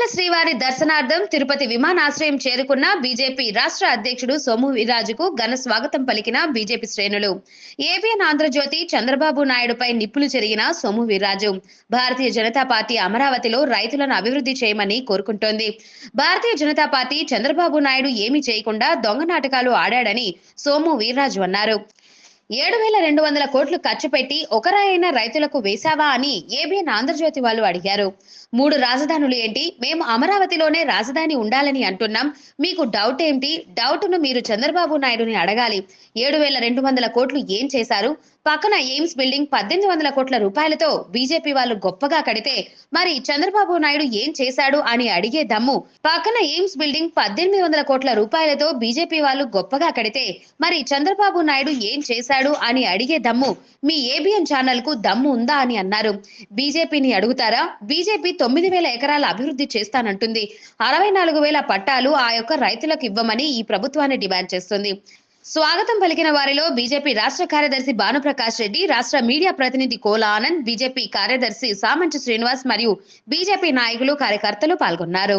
తిరుమల శ్రీవారి దర్శనార్థం తిరుపతి విమానాశ్రయం చేరుకున్న బీజేపీ రాష్ట్ర అధ్యక్షుడు సోము వీరాజుకు ఘన స్వాగతం పలికిన బీజేపీ శ్రేణులు. ఏబిఎన్ ఆంధ్రజ్యోతి చంద్రబాబు నాయుడుపై నిప్పులు చెరిగిన సోము వీర్రాజు. భారతీయ జనతా పార్టీ అమరావతిలో రైతులను అభివృద్ధి చేయమని కోరుకుంటోంది. భారతీయ జనతా పార్టీ చంద్రబాబు నాయుడు ఏమీ చేయకుండా దొంగ నాటకాలు ఆడాడని సోము వీర్రాజు అన్నారు. ఏడు వేల రెండు వందల కోట్లు ఖర్చు పెట్టి ఒకరాయైన రైతులకు వేశావా అని ఏబిఎన్ ఆంధ్రజ్యోతి వాళ్ళు అడిగారు. మూడు రాజధానులు ఏంటి? మేము అమరావతిలోనే రాజధాని ఉండాలని అంటున్నాం. మీకు డౌట్ ఏంటి? డౌట్ను మీరు చంద్రబాబు నాయుడుని అడగాలి. ఏడు వేల రెండు వందల కోట్లు ఏం చేశారు? పక్కన ఎయిమ్స్ బిల్డింగ్ పద్దెనిమిది వందల కోట్ల రూపాయలతో బీజేపీ వాళ్ళు గొప్పగా కడితే మరి చంద్రబాబు నాయుడు ఏం చేశాడు అని అడిగే దమ్ము పక్కన ఎయిమ్స్ బిల్డింగ్ పద్దెనిమిది వందల కోట్ల రూపాయలతో బీజేపీ వాళ్ళు గొప్పగా కడితే మరి చంద్రబాబు నాయుడు ఏం చేశాడు అని అడిగే దమ్ము మీ ఏబిఎన్ ఛానల్కు దమ్ము ఉందా అని అన్నారు. బీజేపీని అడుగుతారా? బీజేపీ తొమ్మిది వేల ఎకరాల అభివృద్ధి చేస్తానంటుంది. అరవై నాలుగు వేల పట్టాలు ఆ యొక్క రైతులకు ఇవ్వమని ఈ ప్రభుత్వాన్ని డిమాండ్ చేస్తుంది. స్వాగతం పలికిన వారిలో బీజేపీ రాష్ట్ర కార్యదర్శి భానుప్రకాష్ రెడ్డి రాష్ట్ర మీడియా ప్రతినిధి కోల ఆనంద్ బీజేపీ కార్యదర్శి సామంచి శ్రీనివాస్ మరియు బీజేపీ నాయకులు కార్యకర్తలు పాల్గొన్నారు.